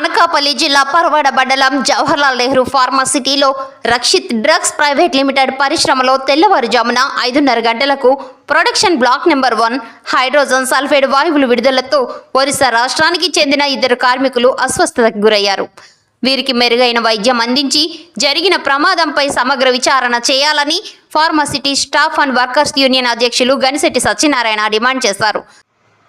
అనకాపల్లి జిల్లా పరవాడ మండలం జవహర్లాల్ నెహ్రూ ఫార్మాసిటీలో రక్షిత్ డ్రగ్స్ ప్రైవేట్ లిమిటెడ్ పరిశ్రమలో తెల్లవారుజామున ఐదున్నర గంటలకు production block number one hydrogen sulphide వాయువులు విడుదలతో ఒరిస్సా రాష్ట్రానికి చెందిన ఇద్దరు కార్మికులు అస్వస్థతకు గురయ్యారు. వీరికి మెరుగైన వైద్యం అందించి జరిగిన ప్రమాదంపై సమగ్ర విచారణ చేయాలని pharma city staff and workers union అధ్యక్షులు గనిశెట్టి సత్యనారాయణ డిమాండ్ చేశారు.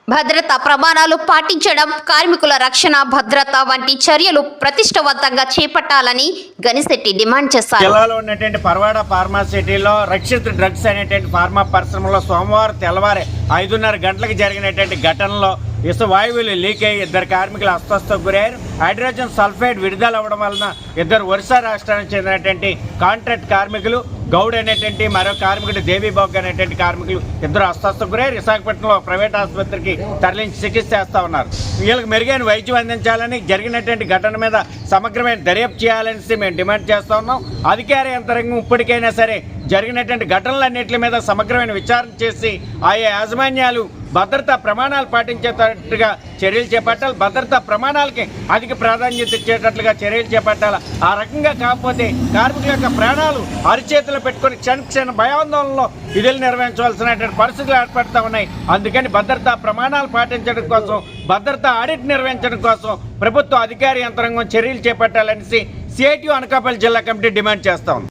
భద్రతా ప్రమాణాలు పాటించడం కార్మికుల రక్షణ భద్రత వంటి చర్యలు ప్రతిష్టవంతంగా చేపట్టాలని గనిశెట్టి డిమాండ్ చేశారు. జిల్లాలో ఉన్నటువంటి పర్వాడ ఫార్మాసిటీలో రక్షిత్ డ్రగ్స్ అనేటువంటి ఫార్మా పరిశ్రమలో సోమవారం తెల్లవారి ఐదున్నర గంటలకు జరిగినటువంటి ఘటనలో ఇసు వాయువులు లీక్ అయ్యి ఇద్దరు కార్మికులు అస్వస్థకు గురయ్యారు. హైడ్రోజన్ సల్ఫైడ్ విడుదల అవ్వడం వలన ఇద్దరు ఒరిస్సా రాష్ట్రానికి చెందినటువంటి కాంట్రాక్ట్ కార్మికులు గౌడ్ అనేటువంటి మరో కార్మికుడు దేవీబాగ్ అనేటువంటి కార్మికులు ఇద్దరు అస్వస్థకు విశాఖపట్నంలో ప్రైవేట్ ఆసుపత్రికి తరలించి చికిత్స చేస్తూ ఉన్నారు. వీళ్ళకి మెరుగైన వైద్యం అందించాలని జరిగినటువంటి ఘటన మీద సమగ్రమైన దర్యాప్తు చేయాలని మేము డిమాండ్ చేస్తా ఉన్నాం. అధికార యంత్రాంగం ఇప్పటికైనా సరే జరిగినటువంటి ఘటనలన్నింటి మీద సమగ్రమైన విచారణ చేసి ఆయా యాజమాన్యాలు భద్రతా ప్రమాణాలు పాటించేటట్టుగా చర్యలు చేపట్టాలి. భద్రతా ప్రమాణాలకి అధిక ప్రాధాన్యత ఇచ్చేటట్లుగా చర్యలు చేపట్టాలి. ఆ రకంగా కాకపోతే కార్మికుల యొక్క ప్రాణాలు అరిచేతుల పెట్టుకొని క్షణ క్షణ భయాందోళనలో విధులు నిర్వహించవలసినటువంటి పరిస్థితులు ఏర్పడతా ఉన్నాయి. అందుకని భద్రతా ప్రమాణాలు పాటించడం కోసం భద్రతా ఆడిట్ నిర్వహించడం కోసం ప్రభుత్వ అధికార యంత్రాంగం చర్యలు చేపట్టాలనేసి సిఐటి అనకాపల్లి జిల్లా కమిటీ డిమాండ్ చేస్తా ఉంది.